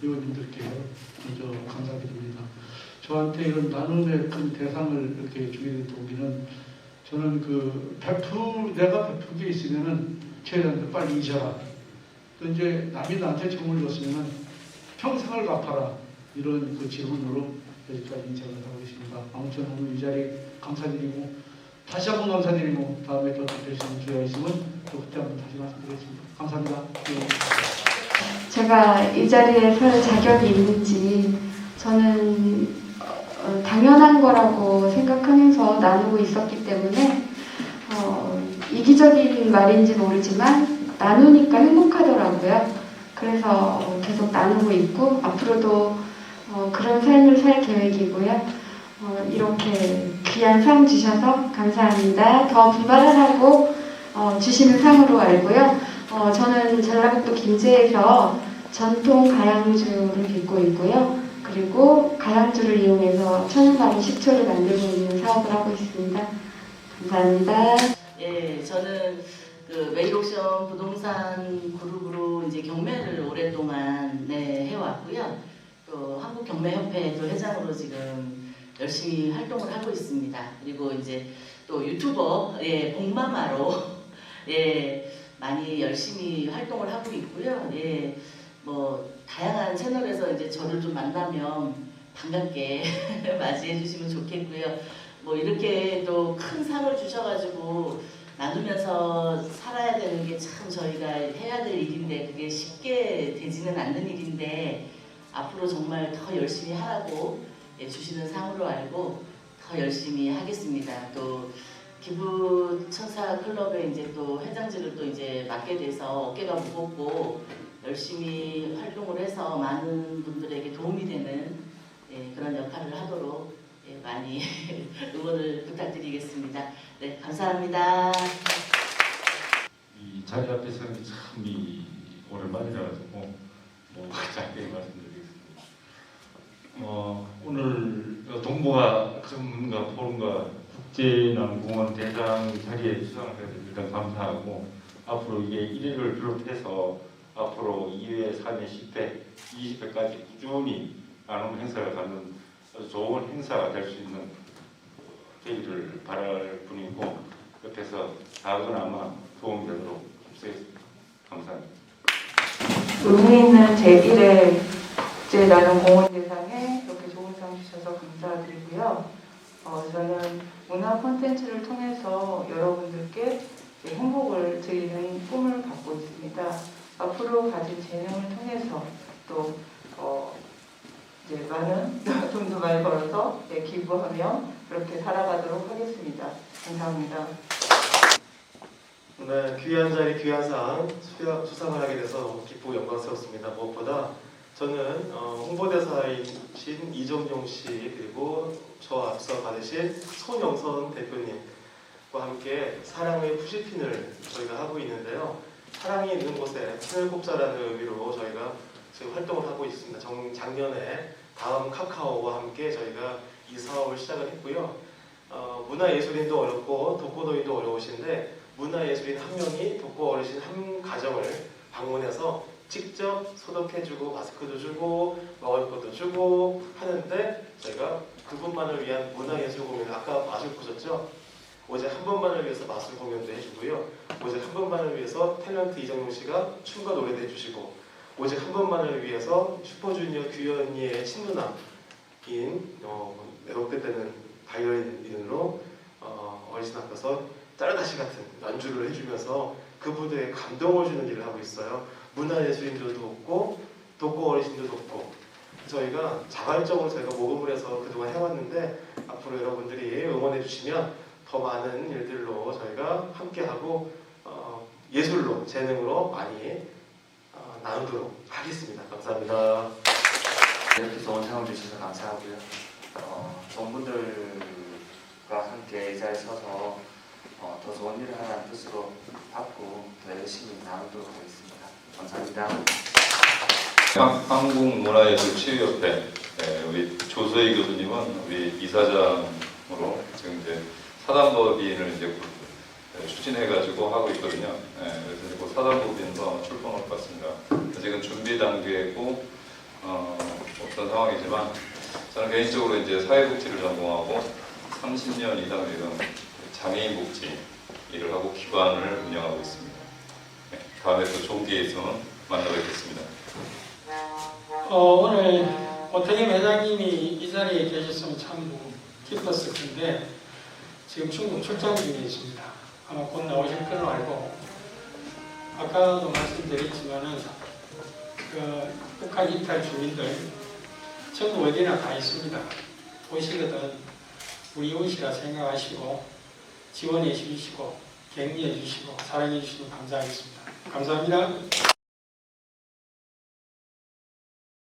그 의원님들께 먼저 감사드립니다. 저한테 이런 나눔의 큰 대상을 이렇게 주게 된 동기는 저는 그 베푸 내가 베푼 게 있으면은 쟤한테 빨리 잊어라. 또 이제 남이 나한테 정을 줬으면은 평생을 갚아라 이런 그 질문으로 여기까지 인사를 하고 있습니다. 아무튼 오늘 이 자리 감사드리고 다시 한번 감사드리고 다음에 또 되시는 기회가 있으면 또 그때 한번 다시 말씀드리겠습니다. 감사합니다. 예. 제가 이 자리에 설 자격이 있는지 저는 어, 당연한 거라고 생각하면서 나누고 있었기 때문에 어, 이기적인 말인지 모르지만 나누니까 행복하더라고요. 그래서 어, 계속 나누고 있고 앞으로도 어, 그런 삶을 살 계획이고요. 어, 이렇게 귀한 상 주셔서 감사합니다. 더 분발하라고 어, 주시는 상으로 알고요. 어, 저는 전라북도 김제에서 전통 가양주를 빚고 있고요. 그리고 가양주를 이용해서 천연가루 식초를 만들고 있는 사업을 하고 있습니다. 감사합니다. 예, 저는 그 웨이옥션 부동산 그룹으로 이제 경매를 오랫동안 네, 해왔고요. 또 한국 경매협회도 회장으로 지금 열심히 활동을 하고 있습니다. 그리고 이제 또 유튜버 예, 복마마로 예, 많이 열심히 활동을 하고 있고요. 예, 뭐 다양한 채널에서 이제 저를 좀 만나면 반갑게 맞이해 주시면 좋겠고요. 뭐 이렇게 또 큰 상을 주셔가지고 나누면서 살아야 되는 게 참 저희가 해야 될 일인데 그게 쉽게 되지는 않는 일인데 앞으로 정말 더 열심히 하라고 예, 주시는 상으로 알고 더 열심히 하겠습니다. 또 기부 천사 클럽에 이제 또 회장직을 또 이제 맡게 돼서 어깨가 무겁고 열심히 활동을 해서 많은 분들에게 도움이 되는 예, 그런 역할을 하도록 예, 많이 응원을 부탁드리겠습니다. 네, 감사합니다. 이 자리 앞에 서는 게 참이 오랜만이라 가지고 뭐 짧게 말씀드리겠습니다. 어, 오늘 동북아 전문가 포럼과 국제남공원 대상 자리에 수상을 해서 일단 감사하고 앞으로 이게 1회를 비롯해서 앞으로 2회, 3회, 10회, 20회까지 꾸준히 나눔 행사를 갖는 좋은 행사가 될 수 있는 되기를 바랄 뿐이고 옆에서 작은아마 도움이 되도록 힘쓰겠습니다. 감사합니다. 의미 있는 제1회 국제 나눔 공헌 대상에 이렇게 좋은 상 주셔서 감사드리고요. 어, 저는 문화 콘텐츠를 통해서 여러분들께 행복을 드리는 꿈을 갖고 있습니다. 앞으로 가진 재능을 통해서 또 어, 이제 많은 돈도 많이 벌어서 네, 기부하며 그렇게 살아가도록 하겠습니다. 감사합니다. 오늘 귀한 자리 귀한 상 수상을 하게 돼서 기쁘고 영광스럽습니다. 무엇보다 저는 어, 홍보대사이신 이정용 씨 그리고 저 앞서 받으신 손영선 대표님과 함께 사랑의 푸시핀을 저희가 하고 있는데요. 사랑이 있는 곳에 핀을 꼽자라는 의미로 저희가 지금 활동을 하고 있습니다. 정, 작년에 다음 카카오와 함께 저희가 이 사업을 시작을 했고요. 어, 문화예술인도 어렵고 독거노인도 어려우신데 문화예술인 한 명이 독거 어르신 한 가정을 방문해서 직접 소독해주고 마스크도 주고 먹을 것도 주고 하는데 저희가 그분만을 위한 문화예술 공연 아까 마술 보셨죠? 오직 한 번만을 위해서 마술 공연도 해주고요. 오직 한 번만을 위해서 탤런트 이정용 씨가 춤과 노래도 해주시고 오직 한 번만을 위해서 슈퍼주니어 규현이의 친누나인 어, 롯데 때는 바이올린으로 어, 어르신 앞에서 짜르다시 같은 연주를 해주면서 그분들의 감동을 주는 일을 하고 있어요. 문화예술인들도 돕고 돕고 어르신도 돕고 저희가 자발적으로 저희가 모금을 해서 그동안 해왔는데 앞으로 여러분들이 응원해 주시면 더 많은 일들로 저희가 함께하고 어, 예술로 재능으로 많이 어, 나누도록 하겠습니다. 감사합니다. 이렇게 좋은 상을 주셔서 감사하고요. 어, 좋은 분들과 함께 이 자리에 서서 어, 더 좋은 일을 하라는 뜻으로 받고 더 열심히 나누도록 하겠습니다. 감사합니다. 한- 한국문화예술치유협회 네, 우리 조소희 교수님은 우리 이사장으로 지금 이제 사단법인을 이제 네, 추진해가지고 하고 있거든요. 네, 그래서 곧 사단법인도 출범할 것 같습니다. 아직은 준비 단계고 어, 어떤 상황이지만 저는 개인적으로 이제 사회복지를 전공하고 30년 이상 지금 장애인 복지 일을 하고 기관을 운영하고 있습니다. 네, 다음에 또 있으면 만나뵙겠습니다. 어, 오늘 오태겸 회장님이 이 자리에 계셨으면 참 기뻤을 텐데 지금 중국 출장 중에 있습니다. 아마 곧 나오실 걸로 알고 아까도 말씀드렸지만은 그 북한 이탈 주민들 전국 어디나 다 있습니다. 오시거든 우리 옷이라 생각하시고 지원해 주시고 격려해 주시고 사랑해 주시면 감사하겠습니다. 감사합니다.